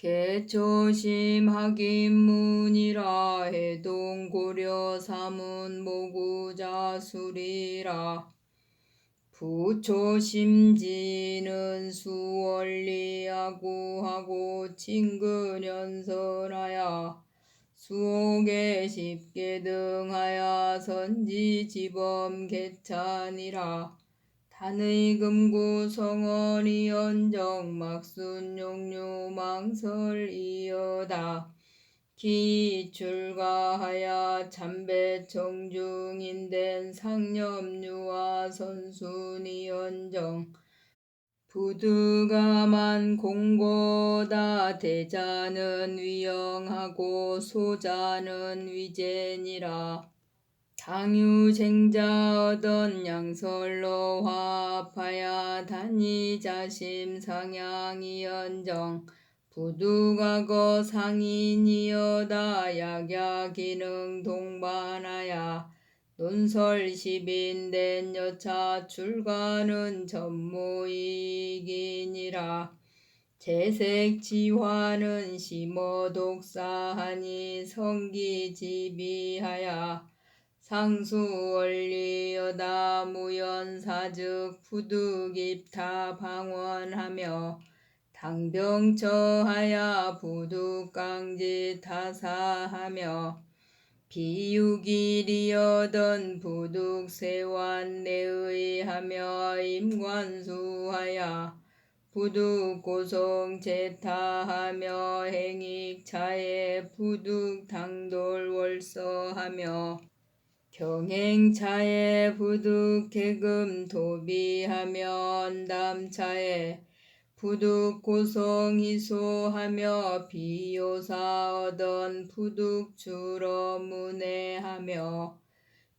개초심 하긴문이라 해동 고려 사문 모구자술이라. 부초심지는 수원리하고 하고 친근연설하야. 수옥에 십계 등하야 선지지범 개찬이라 단의 금구 성원이 연정 막순 용류 망설이여다. 기 출가하야 참배 청중인된 상념유와 선순이 연정. 부두가만 공고다 대자는 위영하고 소자는 위젠이라 당유쟁자 얻은 양설로 화합하야 단위자심 상향이 연정. 부두가거 상인이여다 약야 기능 동반하야 논설 십인된 여차 출가는 전무이기니라. 재색지화는 심어 독사하니 성기지비하야 상수원리여다 무연사즉 부득입타 방원하며 당병처하야 부득강지 타사하며 비유길이여던 부득세완 내의하며 임관수하야 부득고성 제타하며 행익차에 부득당돌월서하며 경행차에 부득개금 도비하며 언담차에 부득고성 희소하며 비요사 얻은 부득주러 문해하며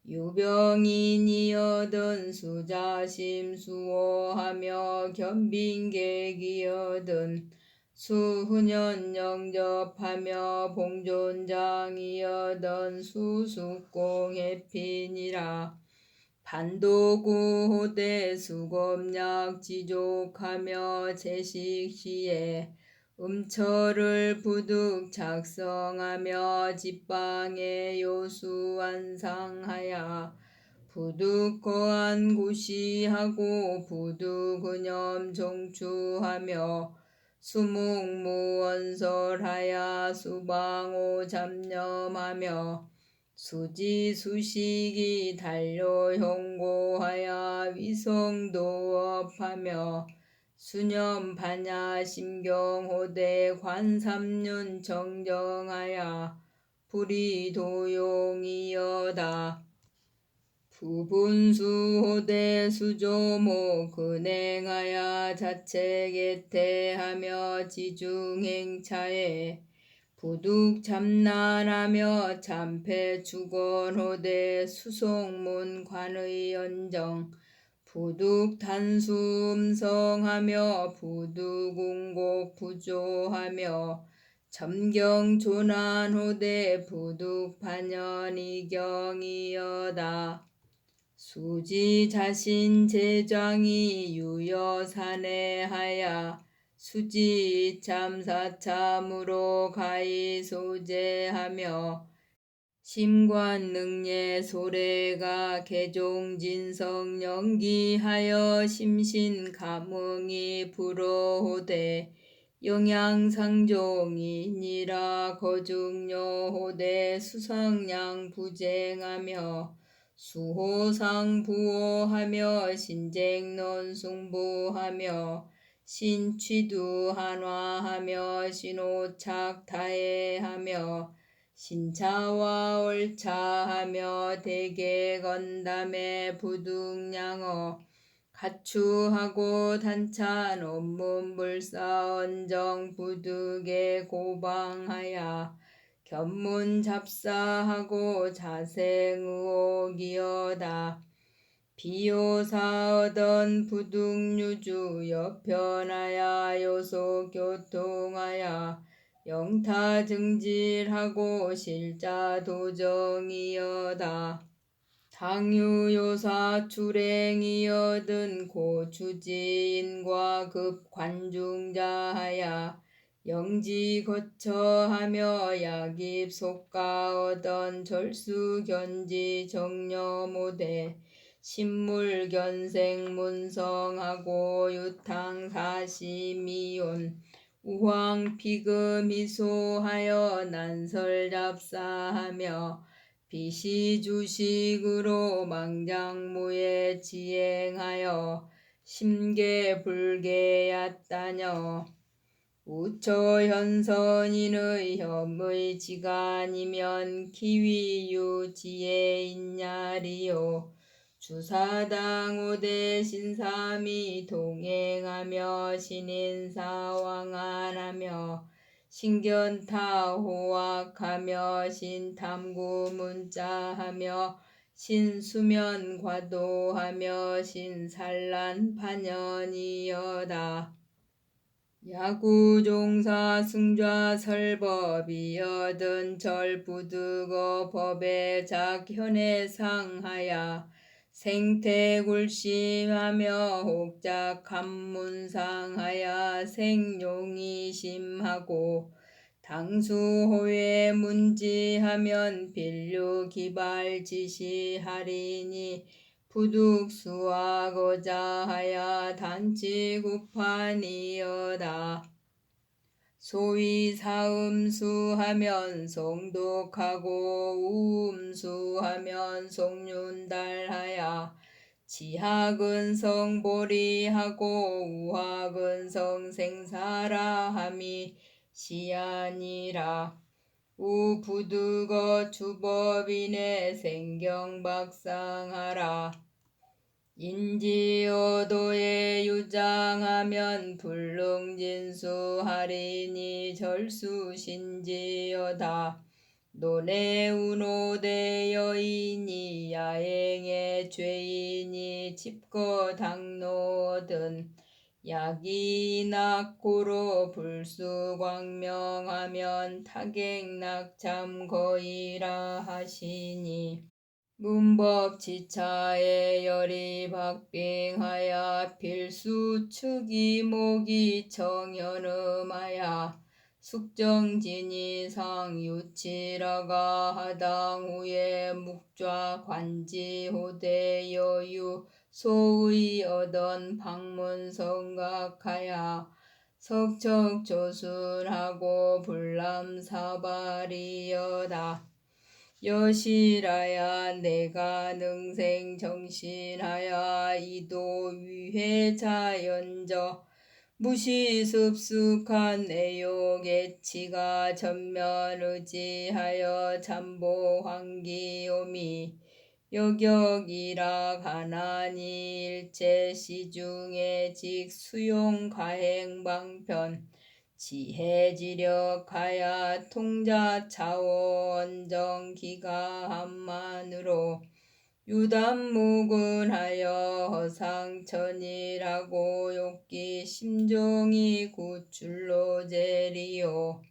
유병인이 얻은 수자심 수호하며 겸빈객이 얻은 수훈연 영접하며 봉존장이여던 수숙공해핀이라. 반도구호대 수검약 지족하며 제식시에 음처를 부득 작성하며 집방에 요수완상하야 부득 거한 구시하고 부득은염 종추하며 수묵무원설하야 수방오 잡념하며 수지수식이 달려 형고하야 위성도업하며 수념 반야 심경호대 관삼륜 정정하야 불이 도용이여다 부분수호대 수조모 근행하야 자체개태하며 지중행차에 부득 참난하며 참패 주건호대 수송문 관의 연정 부득 단수음성하며 부득 공곡 부조하며 점경 조난호대 부득 반연이경이여다 수지 자신 제장이 유여산해하야 수지 참사참으로 가히 소재하며 심관 능예 소래가 개종진성 연기하여 심신 감흥이 불어호대 영양상종이니라 거중여호대 수상양 부쟁하며 수호상 부호하며 신쟁론 숭부하며 신취두 한화하며 신호착 타해하며 신차와 얼차하며 대개 건담에 부득량어 가추하고 단찬 온문불사 언정 부득에 고방하야 견문 잡사하고 자생의옥이여다. 비요사 얻은 부득유주 여편하야 요소 교통하야 영타 증질하고 실자 도정이여다. 당유요사 출행이여든 고주지인과 급관중자하야 영지 거처하며 약입 속가 얻은 절수 견지 정녀 모대 신물 견생 문성하고 유탕 사시 미온 우황 피금 미소하여 난설 잡사하며 비시 주식으로 망장무에 지행하여 심계 불계였다녀 우처 현선인의 혐의 지간이면 기위유 지혜 있냐리요 주사당 오대 신삼이 동행하며 신인사왕안하며 신견타 호악하며 신탐구 문자하며 신수면 과도하며 신산란 판연이여다. 야구종사 승좌 설법이여든 절부득어 법의 작현에 상하야 생태굴심하며 혹작 감문상하야 생용이 심하고 당수호회 문지하면 빌류기발 지시하리니 부득수하고자 하야 단치 구판이여다. 소위 사음수하면 송독하고 우음수하면 송윤달하야 지학은 성보리하고 우학은 성생사라 함이 시아니라 우부득어 주법인의 생경박상하라 인지어도에 유장하면 불능진수하리니 절수신지여다. 노내운오대 여인이 야행의 죄인이 집거 당노든 약이 낙고로 불수광명하면 타객낙참 거이라 하시니 문법지차에 열이 박빙하야 필수축이 목이 정연음하야 숙정진이 상 유치라가 하당 후에 묵좌 관지 호대 여유 소의 얻은 방문 성각하야 석척 조술하고 불람사발이여다. 여실하야 내가 능생 정신하야 이도 위회자 연저 무시습숙한 애욕의치가 전면의지하여 잠보 환기오미 여격이라 가난이 일체 시중에 직수용 가행 방편 지혜 지력하야 통자 차원 정 기가함만으로 유단무근하여 허상천이라고 욕기 심종이 구출로 제리요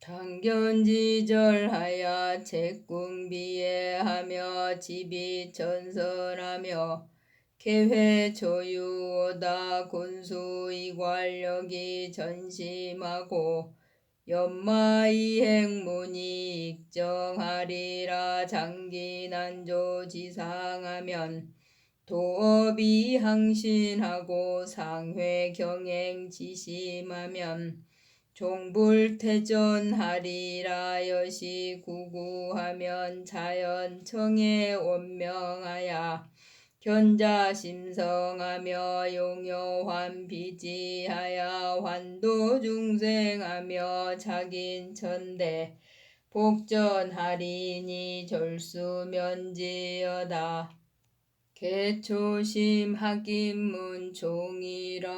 당견지절하야 책궁비에하며 집이 전선하며 계회 조유오다 군수 이관력이 전심하고 연마이행문이 익정하리라 장기난조 지상하면 도업이 항신하고 상회 경행 지심하면 종불태전하리라 여시 구구하면 자연청에 원명하야. 견자심성하며 용여환 비지하야. 환도중생하며 자긴천대. 복전하리니 절수면지여다. 개초심 하김문 종이라